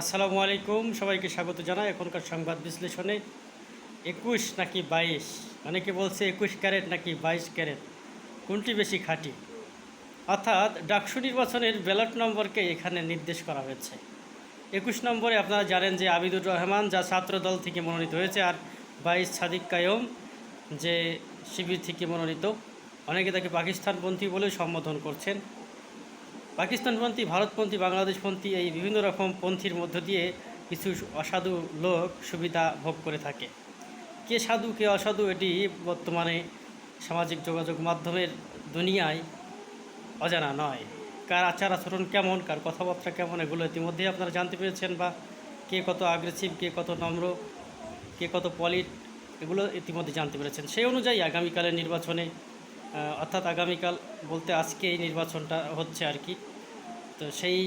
আসসালামু আলাইকুম, সবাইকে স্বাগত জানাই এখনকার সংবাদ বিশ্লেষণে। একুশ নাকি বাইশ? অনেকে বলছে একুশ ক্যারেট নাকি বাইশ ক্যারেট? কোনটি বেশি খাঁটি? অর্থাৎ ডাকসু নির্বাচনের ব্যালট নম্বরকে এখানে নির্দেশ করা হয়েছে। একুশ নম্বরে আপনারা জানেন যে আবিদুর রহমান, যা ছাত্র দল থেকে মনোনীত হয়েছে, আর বাইশ সাদিক কায়ম, যে শিবির থেকে মনোনীত। অনেকে তাকে পাকিস্তানপন্থী বলে সম্বোধন করছেন। পাকিস্তানপন্থী, ভারতপন্থী, বাংলাদেশপন্থী এই বিভিন্ন রকম পন্থীর মধ্য দিয়ে কিছু অসাধু লোক সুবিধা ভোগ করে থাকে। কে সাধু, কে অসাধু, এটি বর্তমানে সামাজিক যোগাযোগ মাধ্যমের দুনিয়ায় অজানা নয়। কার আচার আচরণ কেমন, কার কথাবার্তা কেমন, এগুলো ইতিমধ্যেই আপনারা জানতে পেরেছেন বা কে কত আগ্রেসিভ কে কত নম্র, কে কত পলিট এগুলো ইতিমধ্যে জানতে পেরেছেন। সেই অনুযায়ী আগামীকালের নির্বাচনে অর্থাৎ আগামীকাল বলতে আজকে এই নির্বাচনটা হচ্ছে আর কি। তো সেই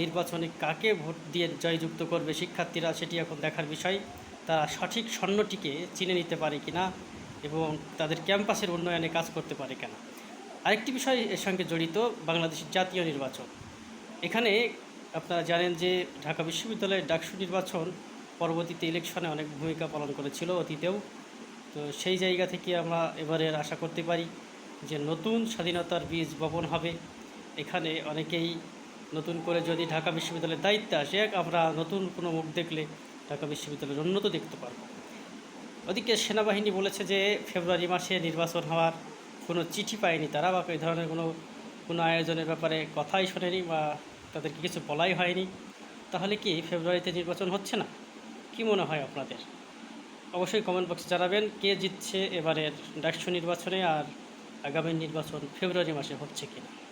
নির্বাচনে কাকে ভোট দিয়ে জয়যুক্ত করবে শিক্ষার্থীরা সেটি এখন দেখার বিষয়। তারা সঠিক স্বর্ণটিকে চিনে নিতে পারে কিনা এবং তাদের ক্যাম্পাসের উন্নয়নে কাজ করতে পারে কিনা আরেকটি বিষয় এর সঙ্গে জড়িত বাংলাদেশের জাতীয় নির্বাচন। এখানে আপনারা জানেন যে ঢাকা বিশ্ববিদ্যালয়ের ডাকসু নির্বাচন পরবর্তীতে ইলেকশনে অনেক ভূমিকা পালন করেছিল অতীতেও। তো সেই জায়গা থেকে আমরা এবারের আশা করতে পারি যে নতুন স্বাধীনতার বীজ বপন হবে। এখানে অনেকেই নতুন করে যদি ঢাকা বিশ্ববিদ্যালয়ের দায়িত্বে আসে, এক আমরা নতুন কোনো মুখ দেখলে ঢাকা বিশ্ববিদ্যালয়ের উন্নত দেখতে পারব। ওদিকে সেনাবাহিনী বলেছে যে ফেব্রুয়ারি মাসে নির্বাচন হওয়ার কোনো চিঠি পায়নি তারা বা এই ধরনের কোনো কোনো আয়োজনের ব্যাপারে কথাই শোনেনি বা তাদেরকে কিছু বলাই হয়নি। তাহলে কি ফেব্রুয়ারিতে নির্বাচন হচ্ছে না? কি মনে হয় আপনাদের? অবশ্যই কমেন্ট বক্সে জানাবেন কে জিতছে এবারের ডাকসু নির্বাচনে আর আগামী নির্বাচন ফেব্রুয়ারি মাসে হচ্ছে কিনা।